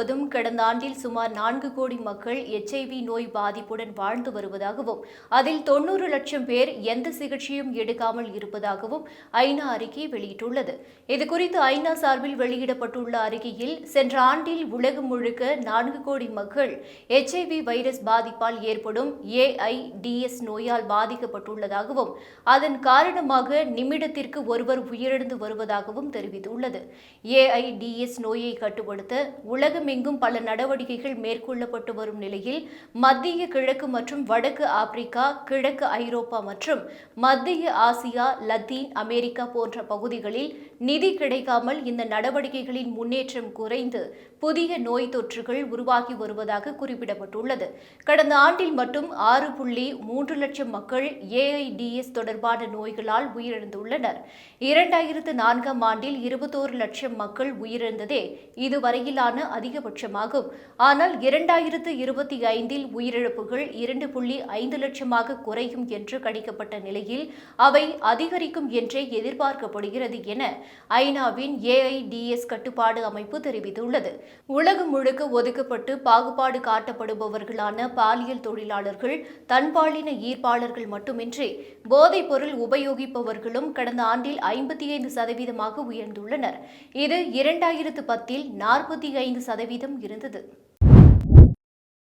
முழுவதும் கடந்த ஆண்டில் சுமார் நான்கு கோடி மக்கள் எச்ஐவி நோய் பாதிப்புடன் வாழ்ந்து வருவதாகவும் அதில் தொண்ணூறு லட்சம் பேர் எந்த சிகிச்சையும் எடுக்காமல் இருப்பதாகவும் ஐநா அறிக்கை வெளியிட்டுள்ளது. இதுகுறித்து ஐநா சார்பில் வெளியிடப்பட்டுள்ள அறிக்கையில் சென்ற ஆண்டில் உலகம் முழுக்க நான்கு கோடி மக்கள் எச்ஐவி வைரஸ் பாதிப்பால் ஏற்படும் ஏஐடிஎஸ் நோயால் பாதிக்கப்பட்டுள்ளதாகவும் அதன் காரணமாக நிமிடத்திற்கு ஒருவர் உயிரிழந்து வருவதாகவும் தெரிவித்துள்ளது. ஏஐடிஎஸ் நோயை கட்டுப்படுத்த உலகமெங்கும் பல நடவடிக்கைகள் மேற்கொள்ளப்பட்டு வரும் நிலையில் மத்திய கிழக்கு மற்றும் வடக்கு ஆப்பிரிக்கா கிழக்கு ஐரோப்பா மற்றும் மத்திய ஆசியா லத்தீன் அமெரிக்கா போன்ற பகுதிகளில் நிதி கிடைக்காமல் இந்த நடவடிக்கைகளின் முன்னேற்றம் குறைந்து புதிய நோய் தொற்றுகள் உருவாகி வருவதாக குறிப்பிடப்பட்டுள்ளது. கடந்த ஆண்டில் மட்டும் ஆறு புள்ளி மூன்று லட்சம் மக்கள் ஏஐடிஎஸ் தொடர்பான நோய்களால் உயிரிழந்துள்ளனர். இரண்டாயிரத்து நான்காம் ஆண்டில் இருபத்தோரு லட்சம் மக்கள் உயிரிழந்ததே இதுவரையிலான அதிக அதிகபட்சமாகும். ஆனால் இரண்டாயிரத்து இருபத்தி ஐந்தில் உயிரிழப்புகள் இரண்டு புள்ளி ஐந்து லட்சமாக குறையும் என்று கணிக்கப்பட்ட நிலையில் அவை அதிகரிக்கும் என்றே எதிர்பார்க்கப்படுகிறது என ஐநாவின் ஏஐடிஎஸ் கட்டுப்பாடு அமைப்பு தெரிவித்துள்ளது. உலகம் முழுக்க ஒதுக்கப்பட்டு பாகுபாடு காட்டப்படுபவர்களான பாலியல் தொழிலாளர்கள் தன்பாலின ஈர்ப்பாளர்கள் மட்டுமின்றி போதைப் பொருள் உபயோகிப்பவர்களும் கடந்த ஆண்டில் ஐம்பத்தி ஐந்து சதவீதமாக உயர்ந்துள்ளனர். இது இரண்டாயிரத்து பத்தில் நாற்பத்தி ஐந்து சதவீதம் இருந்தது.